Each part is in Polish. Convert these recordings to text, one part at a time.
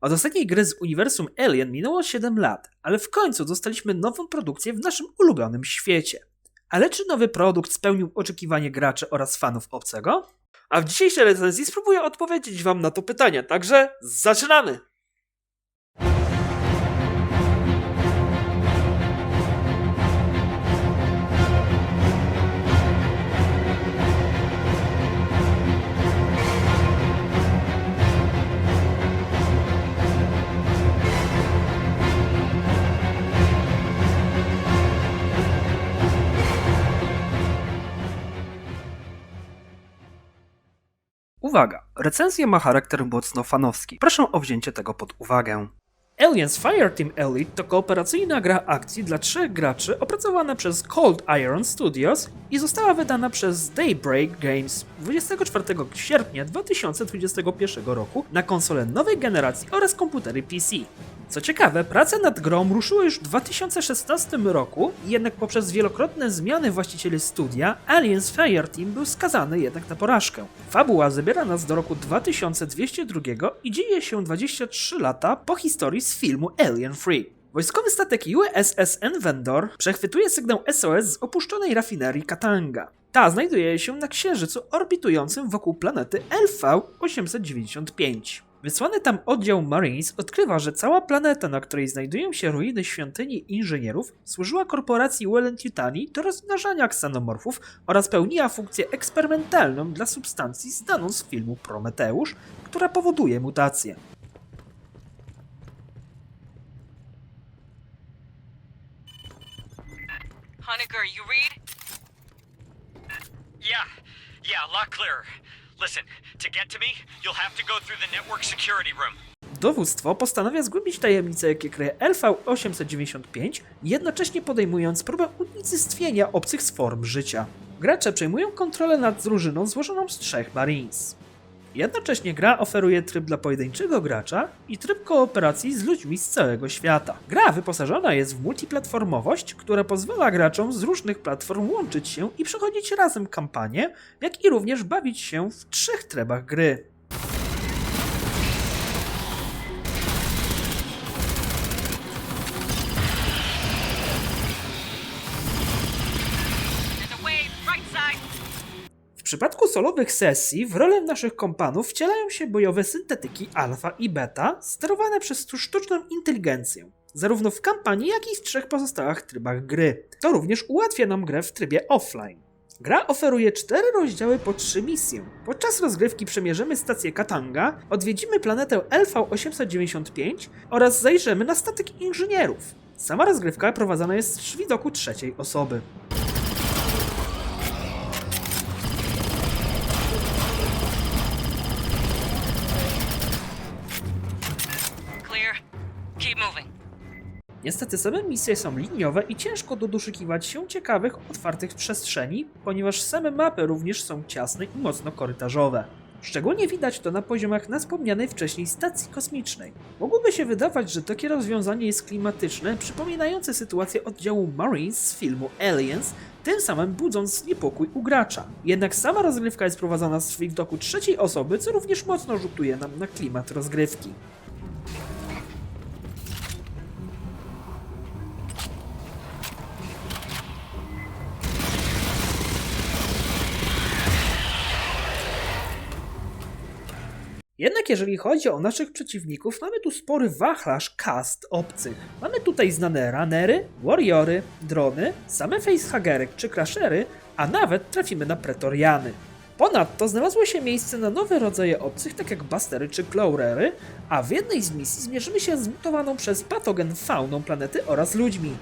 Od ostatniej gry z uniwersum Alien minęło 7 lat, ale w końcu dostaliśmy nową produkcję w naszym ulubionym świecie. Ale czy nowy produkt spełnił oczekiwanie graczy oraz fanów obcego? A w dzisiejszej recenzji spróbuję odpowiedzieć wam na to pytanie, także zaczynamy! Uwaga, recenzja ma charakter mocno fanowski. Proszę o wzięcie tego pod uwagę. Aliens Fireteam Elite to kooperacyjna gra akcji dla trzech graczy opracowana przez Cold Iron Studios i została wydana przez Daybreak Games 24 sierpnia 2021 roku na konsole nowej generacji oraz komputery PC. Co ciekawe, prace nad grą ruszyły już w 2016 roku, jednak poprzez wielokrotne zmiany właścicieli studia, Aliens Fireteam był skazany jednak na porażkę. Fabuła zabiera nas do roku 2202 i dzieje się 23 lata po historii z filmu Alien Free. Wojskowy statek USS Vendor przechwytuje sygnał SOS z opuszczonej rafinerii Katanga. Ta znajduje się na księżycu orbitującym wokół planety LV-895. Wysłany tam oddział Marines odkrywa, że cała planeta, na której znajdują się ruiny świątyni inżynierów, służyła korporacji Wellent Yutani do rozmnażania ksenomorfów oraz pełniła funkcję eksperymentalną dla substancji znaną z filmu Prometeusz, która powoduje mutacje. Honecker, you read? Yeah, yeah, a lot. Listen, to get to me, you'll have to go through the network security room. Dowództwo postanawia zgłębić tajemnice, jakie kryje LV-895, jednocześnie podejmując próbę unicestwienia obcych form życia. Gracze przejmują kontrolę nad drużyną złożoną z trzech Marines. Jednocześnie gra oferuje tryb dla pojedynczego gracza i tryb kooperacji z ludźmi z całego świata. Gra wyposażona jest w multiplatformowość, która pozwala graczom z różnych platform łączyć się i przechodzić razem kampanię, jak i również bawić się w trzech trybach gry. Przypadku solowych sesji w rolę naszych kompanów wcielają się bojowe syntetyki alfa i beta sterowane przez tu sztuczną inteligencję, zarówno w kampanii, jak i w trzech pozostałych trybach gry. To również ułatwia nam grę w trybie offline. Gra oferuje cztery rozdziały po trzy misje. Podczas rozgrywki przemierzymy stację Katanga, odwiedzimy planetę LV-895 oraz zajrzymy na statek inżynierów. Sama rozgrywka prowadzona jest z widoku trzeciej osoby. Niestety same misje są liniowe i ciężko doduszykiwać się ciekawych, otwartych przestrzeni, ponieważ same mapy również są ciasne i mocno korytarzowe. Szczególnie widać to na poziomach na wspomnianej wcześniej stacji kosmicznej. Mogłoby się wydawać, że takie rozwiązanie jest klimatyczne, przypominające sytuację oddziału Marines z filmu Aliens, tym samym budząc niepokój u gracza. Jednak sama rozgrywka jest prowadzona z widoku trzeciej osoby, co również mocno rzutuje nam na klimat rozgrywki. Jednak jeżeli chodzi o naszych przeciwników, mamy tu spory wachlarz cast obcych. Mamy tutaj znane runnery, warriory, drony, same facehagery czy crashery, a nawet trafimy na pretoriany. Ponadto znalazło się miejsce na nowe rodzaje obcych, tak jak bustery czy clowrery, a w jednej z misji zmierzymy się z mutowaną przez patogen fauną planety oraz ludźmi.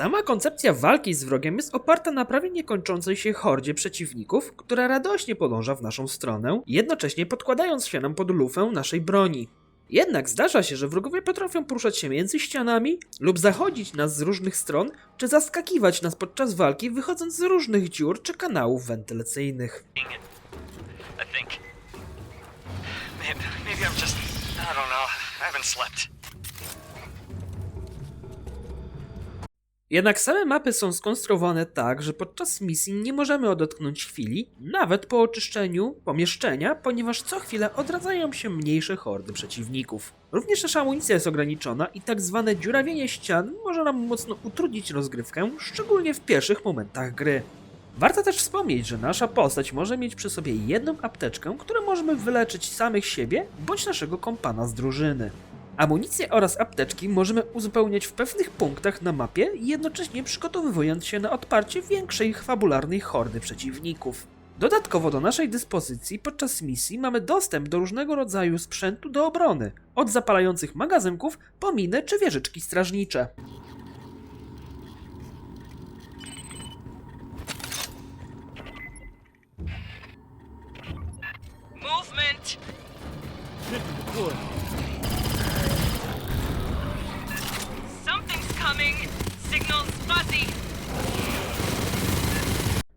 Sama koncepcja walki z wrogiem jest oparta na prawie niekończącej się hordzie przeciwników, która radośnie podąża w naszą stronę, jednocześnie podkładając nam pod lufę naszej broni. Jednak zdarza się, że wrogowie potrafią poruszać się między ścianami lub zachodzić nas z różnych stron, czy zaskakiwać nas podczas walki wychodząc z różnych dziur czy kanałów wentylacyjnych. I think. Maybe, maybe I'm just. I don't know. I. Jednak same mapy są skonstruowane tak, że podczas misji nie możemy odotknąć chwili, nawet po oczyszczeniu pomieszczenia, ponieważ co chwilę odradzają się mniejsze hordy przeciwników. Również nasza amunicja jest ograniczona i tak zwane dziurawienie ścian może nam mocno utrudnić rozgrywkę, szczególnie w pierwszych momentach gry. Warto też wspomnieć, że nasza postać może mieć przy sobie jedną apteczkę, którą możemy wyleczyć samych siebie bądź naszego kompana z drużyny. Amunicję oraz apteczki możemy uzupełniać w pewnych punktach na mapie, jednocześnie przygotowując się na odparcie większej fabularnej hordy przeciwników. Dodatkowo do naszej dyspozycji podczas misji mamy dostęp do różnego rodzaju sprzętu do obrony, od zapalających magazynków po miny czy wieżyczki strażnicze. Movement!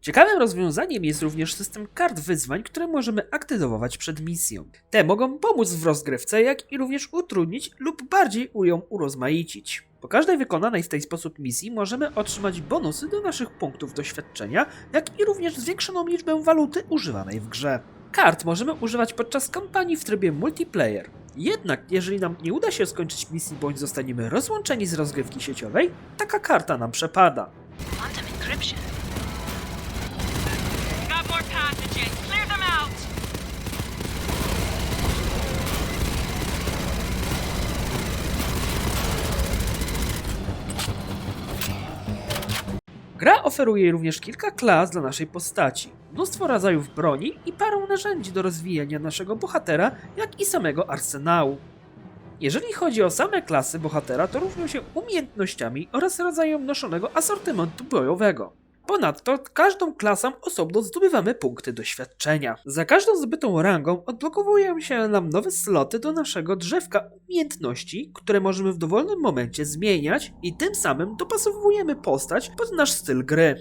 Ciekawym rozwiązaniem jest również system kart wyzwań, które możemy aktywować przed misją. Te mogą pomóc w rozgrywce, jak i również utrudnić lub bardziej ją urozmaicić. Po każdej wykonanej w ten sposób misji możemy otrzymać bonusy do naszych punktów doświadczenia, jak i również zwiększoną liczbę waluty używanej w grze. Kart możemy używać podczas kampanii w trybie multiplayer. Jednak jeżeli nam nie uda się skończyć misji bądź zostaniemy rozłączeni z rozgrywki sieciowej, taka karta nam przepada. Quantum encryption. Oferuje również kilka klas dla naszej postaci, mnóstwo rodzajów broni i parę narzędzi do rozwijania naszego bohatera, jak i samego arsenału. Jeżeli chodzi o same klasy bohatera, to różnią się umiejętnościami oraz rodzajem noszonego asortymentu bojowego. Ponadto każdą klasą osobno zdobywamy punkty doświadczenia. Za każdą zbytą rangą odblokowują się nam nowe sloty do naszego drzewka umiejętności, które możemy w dowolnym momencie zmieniać i tym samym dopasowujemy postać pod nasz styl gry.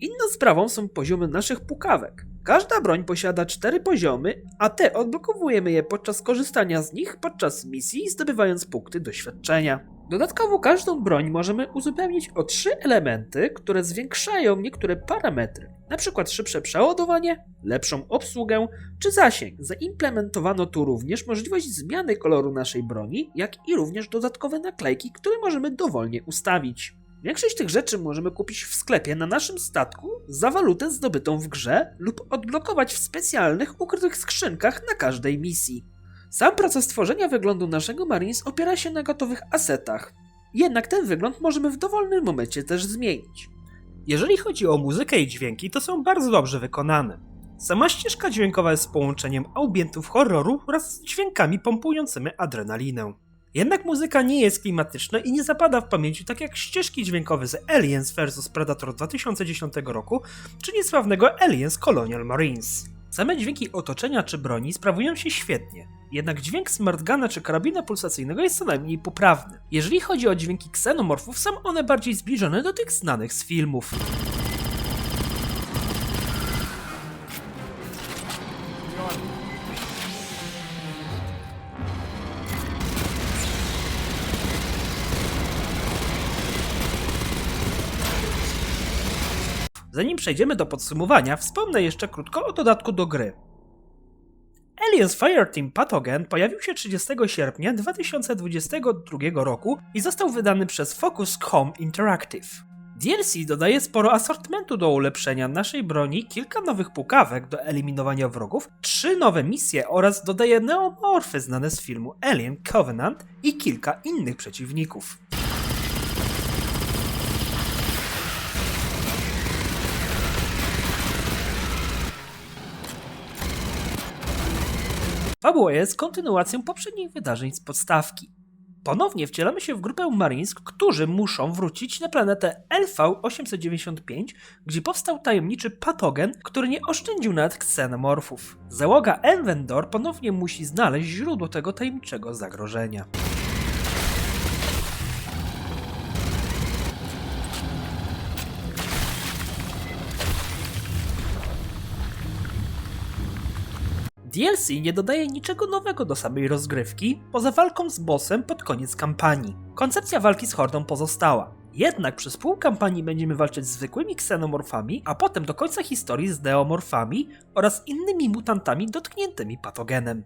Inną sprawą są poziomy naszych pukawek. Każda broń posiada cztery poziomy, a te odblokowujemy je podczas korzystania z nich podczas misji, zdobywając punkty doświadczenia. Dodatkowo każdą broń możemy uzupełnić o trzy elementy, które zwiększają niektóre parametry, np. szybsze przeładowanie, lepszą obsługę czy zasięg. Zaimplementowano tu również możliwość zmiany koloru naszej broni, jak i również dodatkowe naklejki, które możemy dowolnie ustawić. Większość tych rzeczy możemy kupić w sklepie na naszym statku za walutę zdobytą w grze lub odblokować w specjalnych, ukrytych skrzynkach na każdej misji. Sam proces tworzenia wyglądu naszego Marines opiera się na gotowych asetach. Jednak ten wygląd możemy w dowolnym momencie też zmienić. Jeżeli chodzi o muzykę i dźwięki, to są bardzo dobrze wykonane. Sama ścieżka dźwiękowa jest połączeniem ambientów horroru wraz z dźwiękami pompującymi adrenalinę. Jednak muzyka nie jest klimatyczna i nie zapada w pamięci tak jak ścieżki dźwiękowe z Aliens vs Predator 2010 roku, czy niesławnego Aliens Colonial Marines. Same dźwięki otoczenia czy broni sprawują się świetnie, jednak dźwięk smartgana czy karabina pulsacyjnego jest co najmniej poprawny. Jeżeli chodzi o dźwięki ksenomorfów, są one bardziej zbliżone do tych znanych z filmów. Przejdziemy do podsumowania, wspomnę jeszcze krótko o dodatku do gry. Aliens Fireteam Pathogen pojawił się 30 sierpnia 2022 roku i został wydany przez Focus Home Interactive. DLC dodaje sporo asortymentu do ulepszenia naszej broni, kilka nowych pukawek do eliminowania wrogów, trzy nowe misje oraz dodaje neomorfy znane z filmu Alien Covenant i kilka innych przeciwników. Fabuła jest kontynuacją poprzednich wydarzeń z podstawki. Ponownie wcielamy się w grupę Marines, którzy muszą wrócić na planetę LV-895, gdzie powstał tajemniczy patogen, który nie oszczędził nawet ksenomorfów. Załoga Envendor ponownie musi znaleźć źródło tego tajemniczego zagrożenia. DLC nie dodaje niczego nowego do samej rozgrywki, poza walką z bossem pod koniec kampanii. Koncepcja walki z hordą pozostała. Jednak przez pół kampanii będziemy walczyć z zwykłymi ksenomorfami, a potem do końca historii z deomorfami oraz innymi mutantami dotkniętymi patogenem.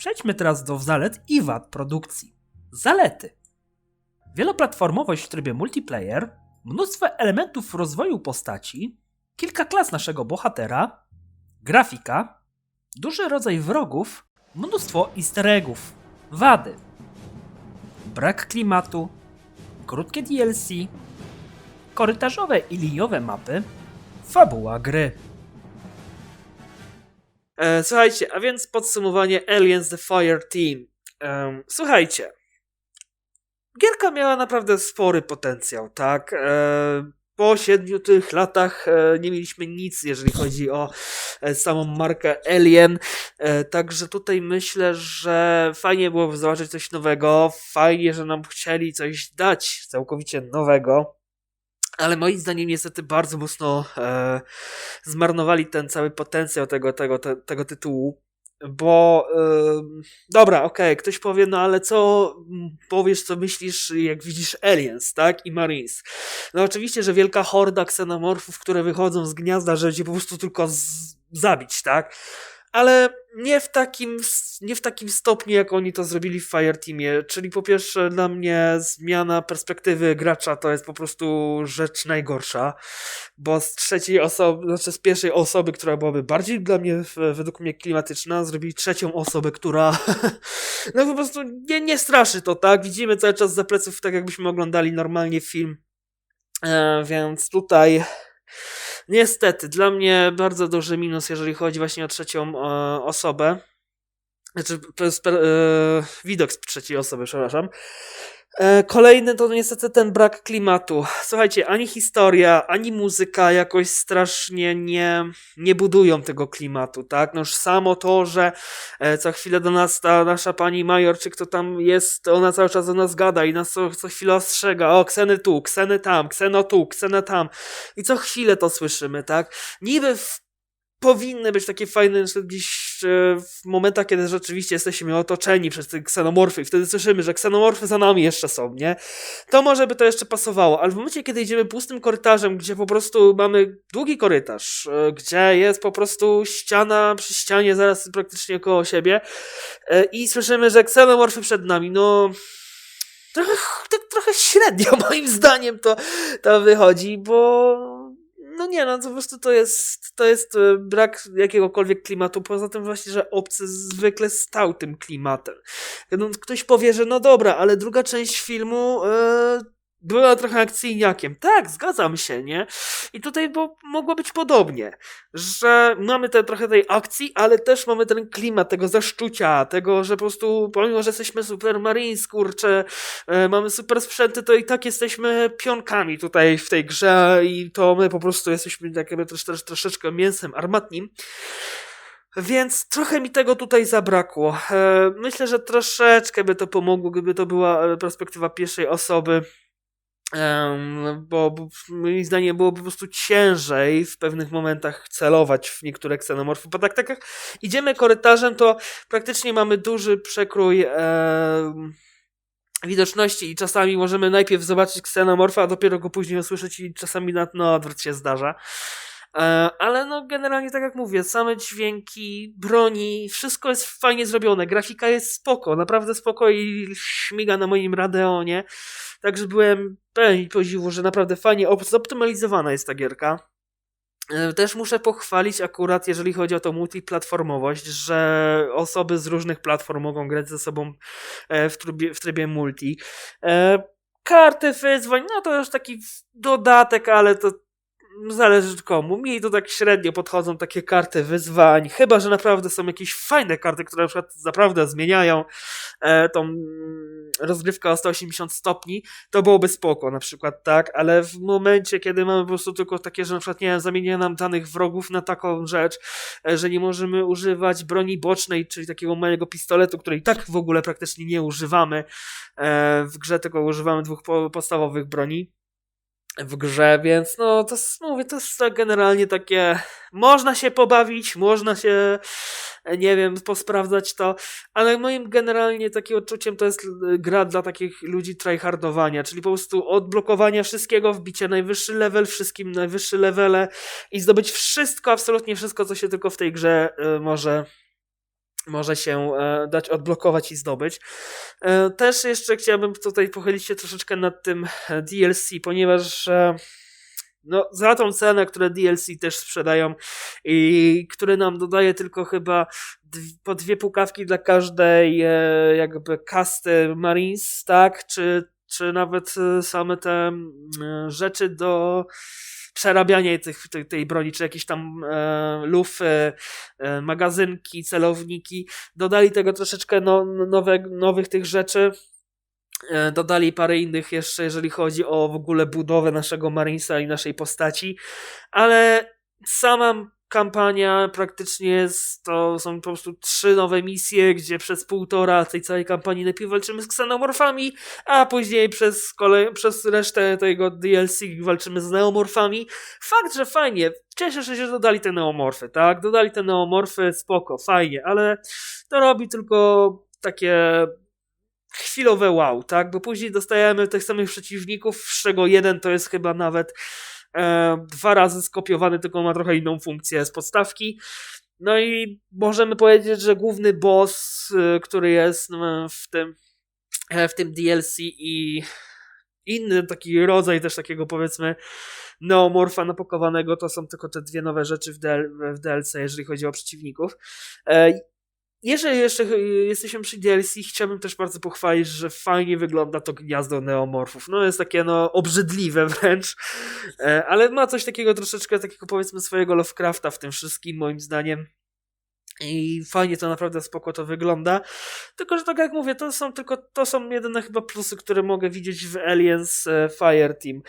Przejdźmy teraz do zalet i wad produkcji. Zalety. Wieloplatformowość w trybie multiplayer, mnóstwo elementów rozwoju postaci, kilka klas naszego bohatera, grafika, duży rodzaj wrogów, mnóstwo easter eggów. Wady. Brak klimatu, krótkie DLC, korytarzowe i liniowe mapy, fabuła gry. E, słuchajcie, a więc podsumowanie Aliens The Fire Team. Słuchajcie. Gierka miała naprawdę spory potencjał, tak? E, po siedmiu tych latach e, nie mieliśmy nic, jeżeli chodzi o samą markę Alien. Także tutaj myślę, że fajnie byłoby zobaczyć coś nowego. Fajnie, że nam chcieli coś dać całkowicie nowego. Ale moim zdaniem niestety bardzo mocno e, zmarnowali ten cały potencjał tego, tego, te, tego tytułu. Bo ym, dobra, okej, ktoś powie, no ale co powiesz, co myślisz, jak widzisz Aliens, tak? I Marines. No oczywiście, że wielka horda ksenomorfów, które wychodzą z gniazda, żeby cię po prostu tylko z- zabić, tak? Ale nie w, takim, nie w takim stopniu, jak oni to zrobili w Fireteamie. Czyli po pierwsze, dla mnie zmiana perspektywy gracza to jest po prostu rzecz najgorsza bo z trzeciej osoby, znaczy z pierwszej osoby, która byłaby bardziej dla mnie, według mnie klimatyczna, zrobili trzecią osobę, która no po prostu nie, nie straszy to, tak? Widzimy cały czas za pleców, tak jakbyśmy oglądali normalnie film. E, więc tutaj niestety dla mnie bardzo duży minus, jeżeli chodzi właśnie o trzecią e, osobę. Znaczy, e, widok z trzeciej osoby, przepraszam. E, Kolejny to niestety ten brak klimatu. Słuchajcie, ani historia, ani muzyka jakoś strasznie nie, nie budują tego klimatu, tak? No już samo to, że e, co chwilę do nas ta nasza pani major, czy kto tam jest, ona cały czas do nas gada i nas co, co chwilę ostrzega, o, kseny tu, kseny tam, kseno tu, kseno tam. I co chwilę to słyszymy, tak? Niby w powinny być takie fajne gdzieś w momentach, kiedy rzeczywiście jesteśmy otoczeni przez te ksenomorfy i wtedy słyszymy, że ksenomorfy za nami jeszcze są, nie? To może by to jeszcze pasowało, ale w momencie, kiedy idziemy pustym korytarzem, gdzie po prostu mamy długi korytarz, e, gdzie jest po prostu ściana przy ścianie zaraz praktycznie koło siebie e, i słyszymy, że ksenomorfy przed nami, no... Trochę, tak trochę średnio moim zdaniem to, to wychodzi, bo no nie, no to po prostu to jest, to jest e, brak jakiegokolwiek klimatu, poza tym właśnie, że obcy zwykle stał tym klimatem. No, ktoś powie, że no dobra, ale druga część filmu e, była trochę akcyjniakiem. Tak, zgadzam się, nie? I tutaj bo, mogło być podobnie, że mamy te, trochę tej akcji, ale też mamy ten klimat tego zaszczucia, tego, że po prostu pomimo, że jesteśmy super marines, e, mamy super sprzęty, to i tak jesteśmy pionkami tutaj w tej grze i to my po prostu jesteśmy tak jakby trosz, trosz, troszeczkę mięsem armatnim. Więc trochę mi tego tutaj zabrakło. E, Myślę, że troszeczkę by to pomogło, gdyby to była e, perspektywa pierwszej osoby. Em, bo, moim zdaniem było po prostu ciężej w pewnych momentach celować w niektóre ksenomorfy. Bo tak, tak jak idziemy korytarzem, to praktycznie mamy duży przekrój widoczności i czasami możemy najpierw zobaczyć ksenomorfa, a dopiero go później usłyszeć i czasami na, na odwrót się zdarza. E, Ale no generalnie tak jak mówię, same dźwięki, broni, wszystko jest fajnie zrobione, grafika jest spoko, naprawdę spoko i śmiga na moim Radeonie. Także byłem pełen podziwu, że naprawdę fajnie op- zoptymalizowana jest ta gierka. E, Też muszę pochwalić akurat, jeżeli chodzi o tą multiplatformowość, że osoby z różnych platform mogą grać ze sobą e, w trybie, w trybie multi. Karty wyzwań, no to już taki dodatek, ale to zależy komu. Mi to tak średnio podchodzą takie karty wyzwań, chyba, że naprawdę są jakieś fajne karty, które na przykład naprawdę zmieniają e, tą mm, rozgrywkę o 180 stopni, to byłoby spoko na przykład, tak, ale w momencie, kiedy mamy po prostu tylko takie, że na przykład, nie zamienia nam danych wrogów na taką rzecz, e, że nie możemy używać broni bocznej, czyli takiego małego pistoletu, której tak w ogóle praktycznie nie używamy e, w grze, tylko używamy dwóch po- podstawowych broni, w grze, więc no to jest, mówię, to jest generalnie takie, można się pobawić, można się, nie wiem, posprawdzać to, ale moim generalnie takim odczuciem to jest e, gra dla takich ludzi tryhardowania, czyli po prostu odblokowania wszystkiego, wbicia najwyższy level, wszystkim najwyższy levele i zdobyć wszystko, absolutnie wszystko, co się tylko w tej grze e, może może się e, dać odblokować i zdobyć. E, Też jeszcze chciałbym tutaj pochylić się troszeczkę nad tym e, DLC, ponieważ no, za tą cenę, które DLC też sprzedają i które nam dodaje tylko chyba po dwie pukawki dla każdej jakby kasty Marines, tak? Czy, czy nawet same te mm, rzeczy do przerabiania tych, tej, tej broni, czy jakieś tam e, lufy, e, magazynki, celowniki. Dodali tego troszeczkę no, nowe, nowych tych rzeczy. E, Dodali parę innych jeszcze, jeżeli chodzi o w ogóle budowę naszego Marinesa i naszej postaci, ale sama kampania praktycznie to są po prostu trzy nowe misje, gdzie przez półtora tej całej kampanii najpierw walczymy z ksenomorfami, a później przez, kolej, przez resztę tego DLC walczymy z neomorfami. Fakt, że fajnie, cieszę się, że dodali te neomorfy, tak? Dodali te neomorfy, spoko, fajnie, ale to robi tylko takie chwilowe wow, tak? Bo później dostajemy tych samych przeciwników, z czego jeden to jest chyba nawet dwa razy skopiowany, tylko ma trochę inną funkcję z podstawki. No i możemy powiedzieć, że główny boss, e, który jest no, w tym, e, w tym DLC i inny taki rodzaj też takiego powiedzmy neomorfa napakowanego, to są tylko te dwie nowe rzeczy w, w DLC, jeżeli chodzi o przeciwników. E, jeżeli jeszcze y, jesteśmy przy DLC, chciałbym też bardzo pochwalić, że fajnie wygląda to gniazdo neomorfów. No jest takie no obrzydliwe wręcz, e, ale ma coś takiego troszeczkę takiego powiedzmy swojego Lovecrafta w tym wszystkim moim zdaniem. I fajnie to naprawdę spoko to wygląda. Tylko, że tak jak mówię, to są tylko, to są jedyne chyba plusy, które mogę widzieć w Aliens e, Fireteam.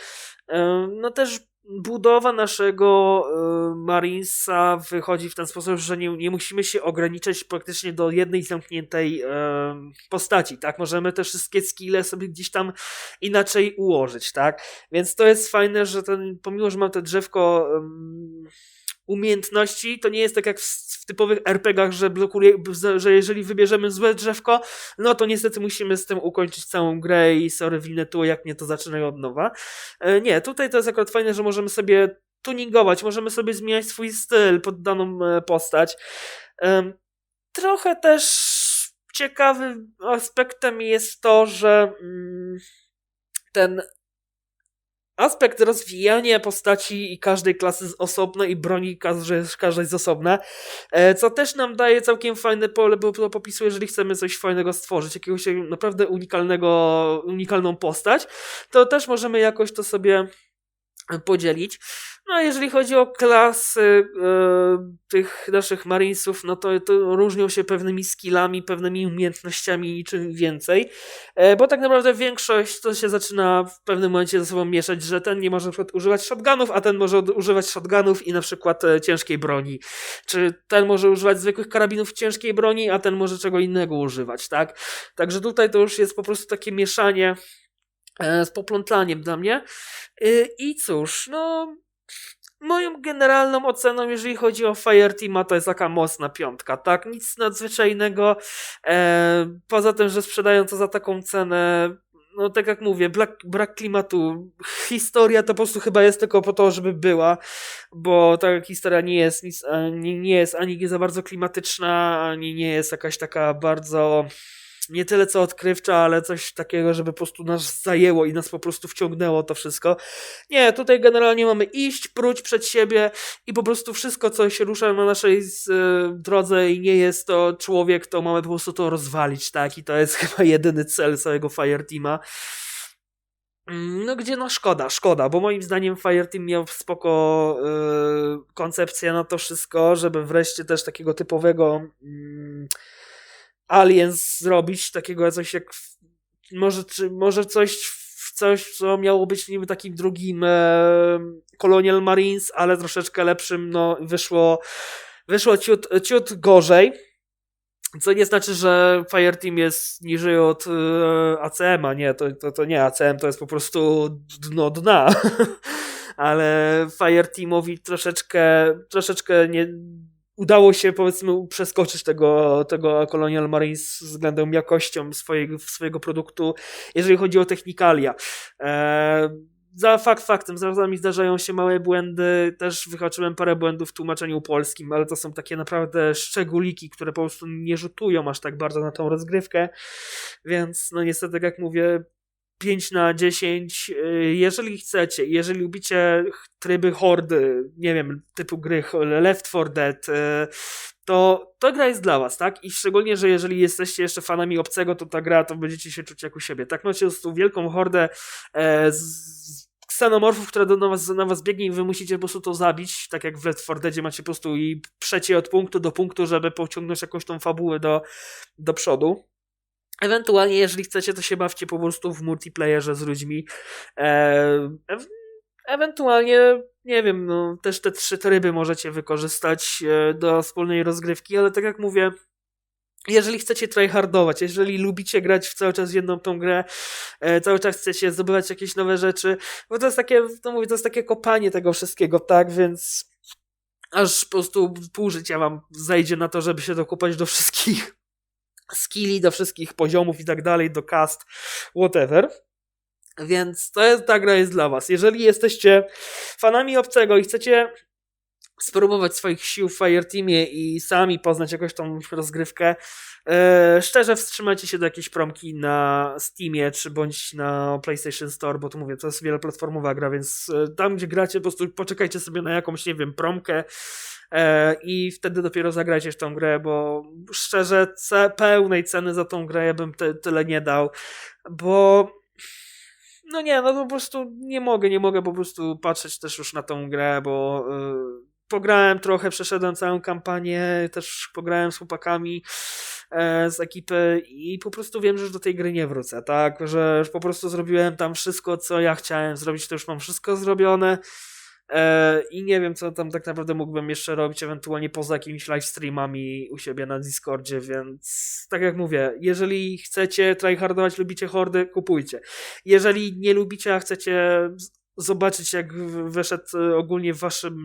E, No też budowa naszego e, Marinesa wychodzi w ten sposób, że nie, nie musimy się ograniczać praktycznie do jednej zamkniętej e, postaci, tak? Możemy te wszystkie skille sobie gdzieś tam inaczej ułożyć, tak? Więc to jest fajne, że ten, pomimo, że mam te drzewko umiejętności, to nie jest tak jak w, w typowych RPGach, że blokuje, że jeżeli wybierzemy złe drzewko, no to niestety musimy z tym ukończyć całą grę i sorry winę tu, jak mnie to zaczyna od nowa. E, Nie, tutaj to jest akurat fajne, że możemy sobie tuningować, możemy sobie zmieniać swój styl pod daną e, postać. Trochę też ciekawym aspektem jest to, że mm, ten aspekt rozwijania postaci i każdej klasy z osobna i broni każdej, z osobna, e, co też nam daje całkiem fajne pole do popisu, jeżeli chcemy coś fajnego stworzyć, jakiegoś naprawdę unikalnego, unikalną postać, to też możemy jakoś to sobie podzielić. No a jeżeli chodzi o klasy e, tych naszych Marinesów, no to, to różnią się pewnymi skillami, pewnymi umiejętnościami i czym więcej, e, bo tak naprawdę większość to się zaczyna w pewnym momencie ze sobą mieszać, że ten nie może na przykład używać shotgunów, a ten może używać shotgunów i na przykład e, ciężkiej broni. Czy ten może używać zwykłych karabinów ciężkiej broni, a ten może czego innego używać, tak? Także tutaj to już jest po prostu takie mieszanie z poplątlaniem dla mnie. Y, I cóż, no. Moją generalną oceną, jeżeli chodzi o Fireteama, to jest taka mocna piątka, tak? Nic nadzwyczajnego. E, poza tym, że sprzedają to za taką cenę. No, tak jak mówię, brak, brak klimatu. Historia to po prostu chyba jest tylko po to, żeby była, bo ta historia nie jest nic, e, nie, nie jest ani nie za bardzo klimatyczna, ani nie jest jakaś taka bardzo nie tyle co odkrywcza, ale coś takiego, żeby po prostu nas zajęło i nas po prostu wciągnęło to wszystko. Nie, tutaj generalnie mamy iść, próć przed siebie i po prostu wszystko, co się rusza na naszej e, drodze i nie jest to człowiek, to mamy po prostu to rozwalić, tak? I to jest chyba jedyny cel całego Fireteama. Mm, No gdzie no szkoda, szkoda, bo moim zdaniem Fireteam miał spoko yy, koncepcję na to wszystko, żeby wreszcie też takiego typowego mm, Aliens zrobić, takiego coś jak może, czy, może coś coś, co miało być niby takim drugim e, Colonial Marines, ale troszeczkę lepszym, no wyszło wyszło ciut, ciut gorzej. Co nie znaczy, że Fireteam jest niżej od e, ACM-a. Nie, to, to, to nie ACM, to jest po prostu dno dna. Ale Fireteamowi troszeczkę, troszeczkę nie udało się powiedzmy przeskoczyć tego, tego Colonial Marines względem jakością swojego, swojego produktu, jeżeli chodzi o technikalia. E, za fakt faktem, czasami zdarzają się małe błędy, też wyhaczyłem parę błędów w tłumaczeniu polskim, ale to są takie naprawdę szczególiki, które po prostu nie rzutują aż tak bardzo na tą rozgrywkę, więc no niestety, jak mówię, 5 na 10. y, Jeżeli chcecie, jeżeli lubicie tryby hordy, nie wiem, typu gry Left 4 Dead, y, to to gra jest dla was, tak? I szczególnie, że jeżeli jesteście jeszcze fanami obcego, to ta gra, to będziecie się czuć jak u siebie. Tak macie po prostu wielką hordę e, z ksenomorfów, które do was, na was biegnie i wy musicie po prostu to zabić, tak jak w Left 4 Deadzie macie po prostu i przecie od punktu do punktu, żeby pociągnąć jakąś tą fabułę do, do przodu. Ewentualnie, jeżeli chcecie, to się bawcie po prostu w multiplayerze z ludźmi. E, ew- ewentualnie, nie wiem, no, też te trzy tryby możecie wykorzystać e, do wspólnej rozgrywki, ale tak jak mówię, jeżeli chcecie tryhardować, jeżeli lubicie grać w cały czas jedną tą grę, e, cały czas chcecie zdobywać jakieś nowe rzeczy, bo to jest takie, to mówię, to jest takie kopanie tego wszystkiego, tak, więc aż po prostu pół życia wam zejdzie na to, żeby się dokupać do wszystkich skilli, do wszystkich poziomów i tak dalej, do cast, whatever. Więc to jest, ta gra jest dla was. Jeżeli jesteście fanami obcego i chcecie spróbować swoich sił w Fireteamie i sami poznać jakąś tą rozgrywkę, e, szczerze wstrzymajcie się do jakiejś promki na Steamie czy bądź na PlayStation Store, bo tu mówię, to jest wieloplatformowa gra, więc e, tam gdzie gracie, po prostu poczekajcie sobie na jakąś, nie wiem, promkę i wtedy dopiero zagrajcie w tą grę, bo szczerze pełnej ceny za tą grę ja bym tyle nie dał, bo no nie, no po prostu nie mogę, nie mogę po prostu patrzeć też już na tą grę, bo y, pograłem trochę, przeszedłem całą kampanię, też pograłem z chłopakami e, z ekipy i po prostu wiem, że już do tej gry nie wrócę, tak, że po prostu zrobiłem tam wszystko, co ja chciałem zrobić, to już mam wszystko zrobione. e, i nie wiem, co tam tak naprawdę mógłbym jeszcze robić, ewentualnie poza jakimiś live streamami u siebie na Discordzie, więc tak jak mówię, jeżeli chcecie tryhardować, lubicie hordy, kupujcie. Jeżeli nie lubicie, a chcecie zobaczyć, jak wyszedł e, ogólnie w waszym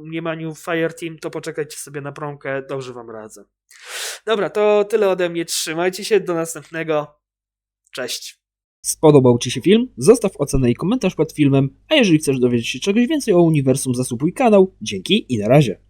mniemaniu Fireteam, to poczekajcie sobie na promkę, dobrze wam radzę. Dobra, to tyle ode mnie, trzymajcie się, do następnego, cześć. Spodobał Ci się film? Zostaw ocenę i komentarz pod filmem, a jeżeli chcesz dowiedzieć się czegoś więcej o uniwersum, zasubuj kanał. Dzięki i na razie.